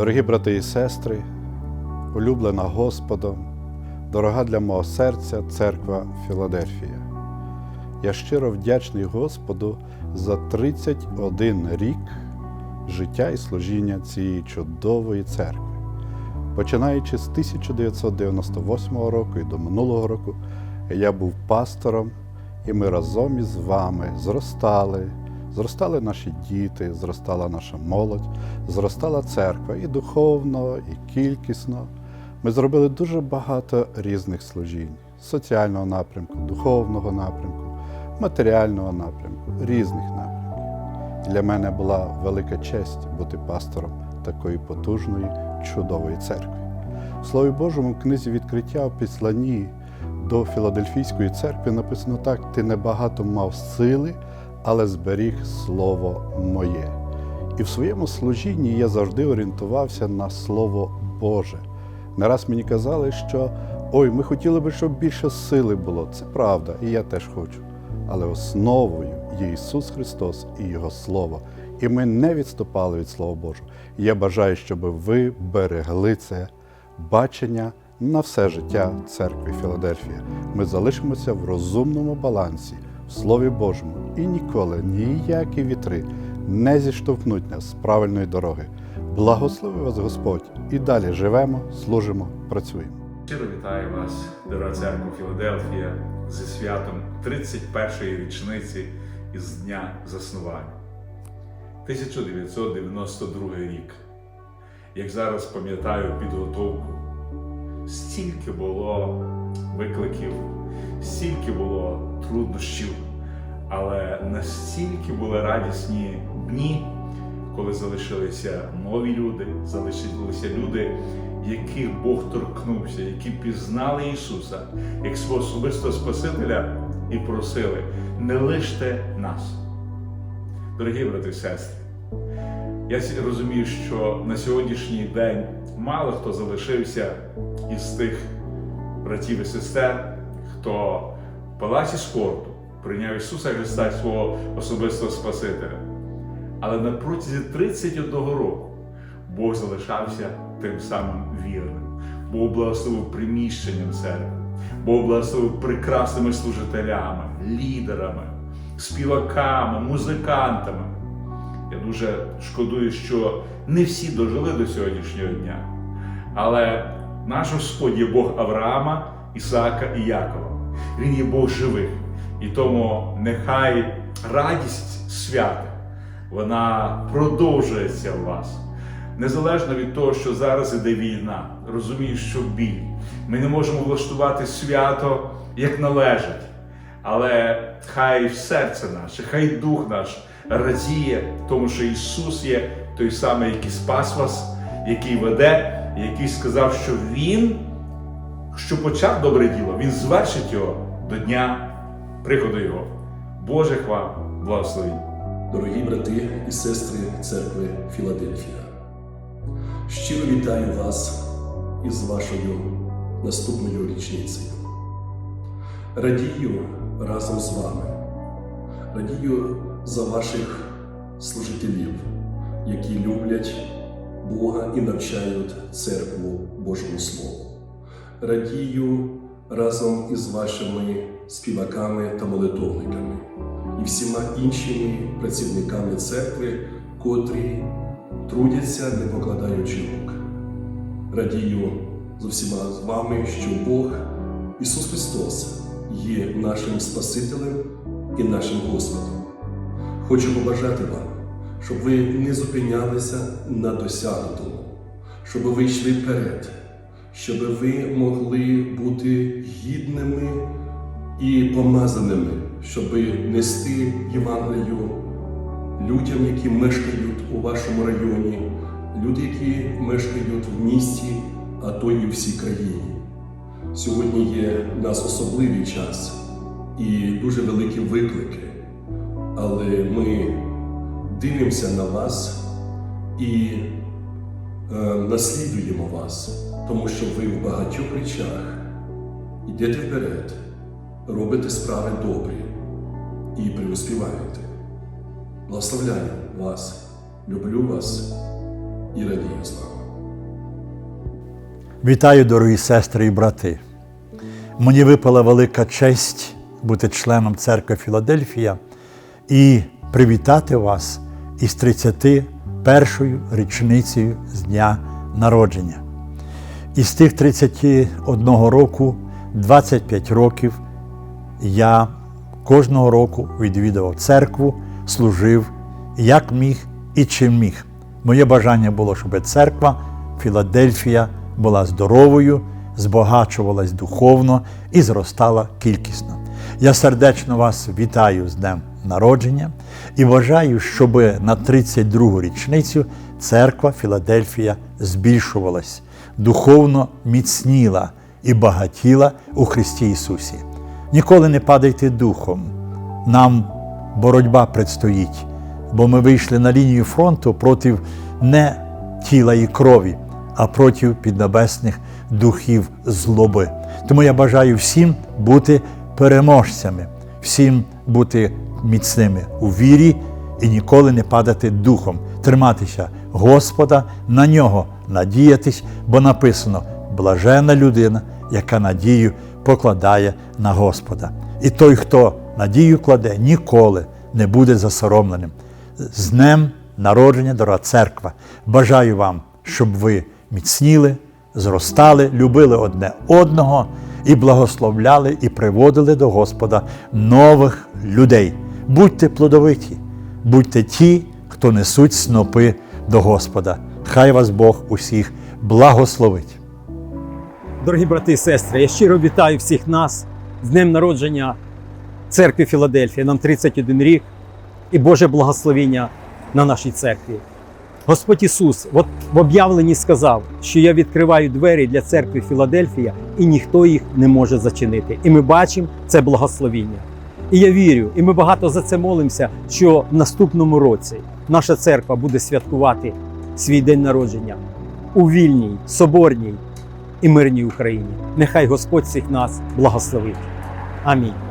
Дорогі брати і сестри, улюблена Господом, дорога для мого серця церква Філадельфія. Я щиро вдячний Господу за 31 рік життя і служіння цієї чудової церкви. Починаючи з 1998 року і до минулого року, я був пастором, і ми разом із вами зростали, зростали наші діти, зростала наша молодь, зростала церква і духовно, і кількісно. Ми зробили дуже багато різних служінь соціального напрямку, духовного напрямку, матеріального напрямку, різних напрямків. Для мене була велика честь бути пастором такої потужної, чудової церкви. В Слові Божому, в книзі відкриття в післанні до Філадельфійської церкви написано так: ти небагато мав сили, але зберіг слово моє. І в своєму служінні я завжди орієнтувався на Слово Боже. Не раз мені казали, що ой, ми хотіли би, щоб більше сили було. Це правда, і я теж хочу. Але основою є Ісус Христос і Його Слово. І ми не відступали від Слова Божого. Я бажаю, щоб ви берегли це бачення на все життя церкви Філадельфія. Ми залишимося в розумному балансі, Слові Божому, і ніколи ніякі вітри не зіштовхнуть нас з правильної дороги. Благослови вас Господь! І далі живемо, служимо, працюємо. Щиро вітаю вас, дорога церква Філадельфія, зі святом 31-ї річниці із дня заснування. 1992 рік. Як зараз пам'ятаю підготовку, стільки було викликів, стільки було труднощів, але настільки були радісні дні, коли залишилися нові люди, залишилися люди, яких Бог торкнувся, які пізнали Ісуса як свого особистого Спасителя і просили: не лиште нас. Дорогі брати і сестри, я розумію, що на сьогоднішній день мало хто залишився із тих братів і сестер, хто палаці спорту прийняв Ісуса Христа свого особистого Спасителя. Але на протязі 31 року Бог залишався тим самим вірним. Бог благословив приміщенням церкви, Бог благословив прекрасними служителями, лідерами, співаками, музикантами. Я дуже шкодую, що не всі дожили до сьогоднішнього дня. Але наш Господь є Бог Авраама, Ісаака і Якова. Він є Бог живих. І тому нехай радість свята вона продовжується в вас. Незалежно від того, що зараз іде війна, розумію, що біль. Ми не можемо влаштувати свято як належить. Але хай серце наше, хай дух наш радіє, тому що Ісус є той самий, який спас вас, який веде, який сказав, що Він, що почав добре діло, Він звершить його до дня приходу Його. Божих вам благословень. Дорогі брати і сестри церкви Філадельфія, щиро вітаю вас із вашою наступною річницею. Радію разом з вами, радію за ваших служителів, які люблять Бога і навчають церкву Божому Слову. Радію разом із вашими співаками та молитовниками і всіма іншими працівниками церкви, котрі трудяться, не покладаючи рук. Радію з усіма з вами, що Бог, Ісус Христос, є нашим Спасителем і нашим Господом. Хочу побажати вам, щоб ви не зупинялися на досягнутому, щоб ви йшли вперед, щоб ви могли бути гідними і помазаними, щоб нести Євангелію людям, які мешкають у вашому районі, люди, які мешкають в місті, а то і всій країні. Сьогодні є в нас особливий час і дуже великі виклики, але ми дивимося на вас і е, наслідуємо вас, тому що ви в багатьох речах йдете вперед, робите справи добрі і преуспіваєте. Благословляю вас, люблю вас і радію з вами. Вітаю, дорогі сестри і брати. Мені випала велика честь бути членом церкви Філадельфія і привітати вас із 31-ю річницею з дня народження. Із тих 31 року, 25 років я кожного року відвідував церкву, служив як міг і чим міг. Моє бажання було, щоб церква Філадельфія була здоровою, збагачувалась духовно і зростала кількісно. Я сердечно вас вітаю з Днем народження і бажаю, щоб на 32-гу річницю церква Філадельфія збільшувалась, духовно міцніла і багатіла у Христі Ісусі. Ніколи не падайте духом. Нам боротьба предстоїть, бо ми вийшли на лінію фронту проти не тіла і крові, а проти піднебесних духів злоби. Тому я бажаю всім бути переможцями, всім бути міцними у вірі і ніколи не падати духом, триматися Господа, на нього надіятись, бо написано: блажена людина, яка надію покладає на Господа. І той, хто надію кладе, ніколи не буде засоромленим. З днем народження, дорога церква. Бажаю вам, щоб ви міцніли, зростали, любили одне одного і благословляли і приводили до Господа нових людей. Будьте плодовиті, будьте ті, хто несуть снопи до Господа. Хай вас Бог усіх благословить. Дорогі брати і сестри, я щиро вітаю всіх нас з днем народження церкви Філадельфія. Нам 31 рік і Боже благословіння на нашій церкві. Господь Ісус от в об'явленні сказав, що я відкриваю двері для церкви Філадельфія, і ніхто їх не може зачинити. І ми бачимо це благословіння. І я вірю, і ми багато за це молимося, що в наступному році наша церква буде святкувати свій день народження у вільній, соборній і мирній Україні. Нехай Господь всіх нас благословить. Амінь.